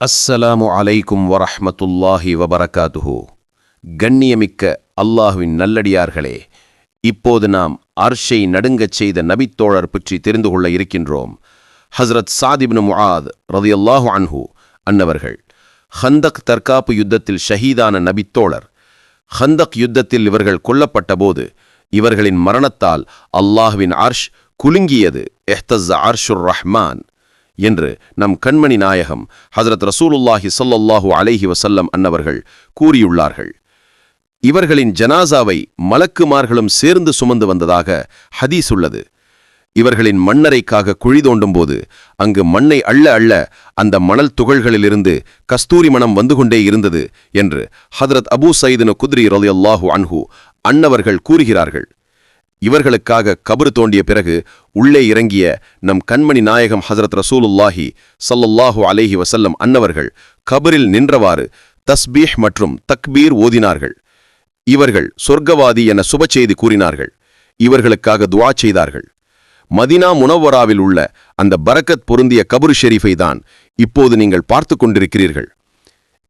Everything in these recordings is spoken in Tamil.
அஸ்ஸலாமு அலைக்கும் வரஹ்மத்துல்லாஹி வபரகாத்துஹு. கண்ணியமிக்க அல்லாஹுவின் நல்லடியார்களே இப்போது நாம் அர்ஷை நடுங்கச் செய்த நபித்தோழர் பற்றி தெரிந்து கொள்ள இருக்கின்றோம். ஹஸ்ரத் சாதிப்னு முஆத் ரதியல்லாஹு அன்ஹு அன்னவர்கள் ஹந்தக் தற்காப்பு யுத்தத்தில் ஷஹீதான நபித்தோழர். ஹந்தக் யுத்தத்தில் இவர்கள் கொல்லப்பட்டபோது இவர்களின் மரணத்தால் அல்லாஹுவின் அர்ஷ் குலுங்கியது. எஹ்தஸ் அர்ஷுர் ரஹ்மான். என்று நம் கண்மணி நாயகம் ஹசரத் ரசூலுல்லாஹி ஸல்லல்லாஹு அலைஹி வசல்லம் அன்னவர்கள் கூறியுள்ளார்கள். இவர்களின் ஜனாசாவை மலக்குமார்களும் சேர்ந்து சுமந்து வந்ததாக ஹதீஸ் உள்ளது. இவர்களின் மண்ணறைக்காக குழி தோண்டும்போது அங்கு மண்ணை அள்ள அள்ள அந்த மணல் துகள்களிலிருந்து கஸ்தூரி மணம் வந்து கொண்டே இருந்தது என்று ஹதரத் அபூ சயீதின் குத்ரி ரலியல்லாஹு அன்ஹு அன்னவர்கள் கூறுகிறார்கள். இவர்களுக்காக கபறு தோண்டிய பிறகு உள்ளே இறங்கிய நம் கண்மணி நாயகம் ஹசரத் ரசூலுல்லாஹி சல்லல்லாஹு அலேஹி வசல்லம் அன்னவர்கள் கபரில் நின்றவாறு தஸ்பீஹ் மற்றும் தக்பீர் ஓதினார்கள். இவர்கள் சொர்க்கவாதி என சுபச்செய்தி கூறினார்கள். இவர்களுக்காக துவா செய்தார்கள். மதினா முனவராவில் உள்ள அந்த பரக்கத் பொருந்திய கபரு ஷெரீஃபை தான் இப்போது நீங்கள் பார்த்து கொண்டிருக்கிறீர்கள்.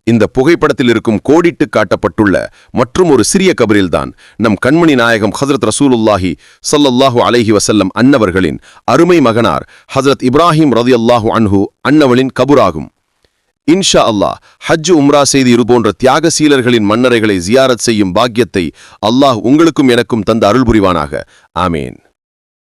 இந்த புகைப்படத்தில் இருக்கும் கோடிட்டு காட்டப்பட்டுள்ள மற்றும் ஒரு சிறிய கபரில்தான் நம் கண்மணி நாயகம் ஹசரத் ரசூலுல்லாஹி சல்லல்லாஹு அலஹி வசல்லம் அன்னவர்களின் அருமை மகனார் ஹசரத் இப்ராஹிம் ரதி ரதியல்லாஹு அன்ஹு அன்னவளின் கபுராகும். இன்ஷா அல்லாஹ் ஹஜ் உம்ரா செய்து இது போன்ற தியாகசீலர்களின் மன்னரைகளை ஜியாரத் செய்யும் பாக்கியத்தை அல்லாஹ் உங்களுக்கும் எனக்கும் தந்த அருள் புரிவானாக ஆமேன்.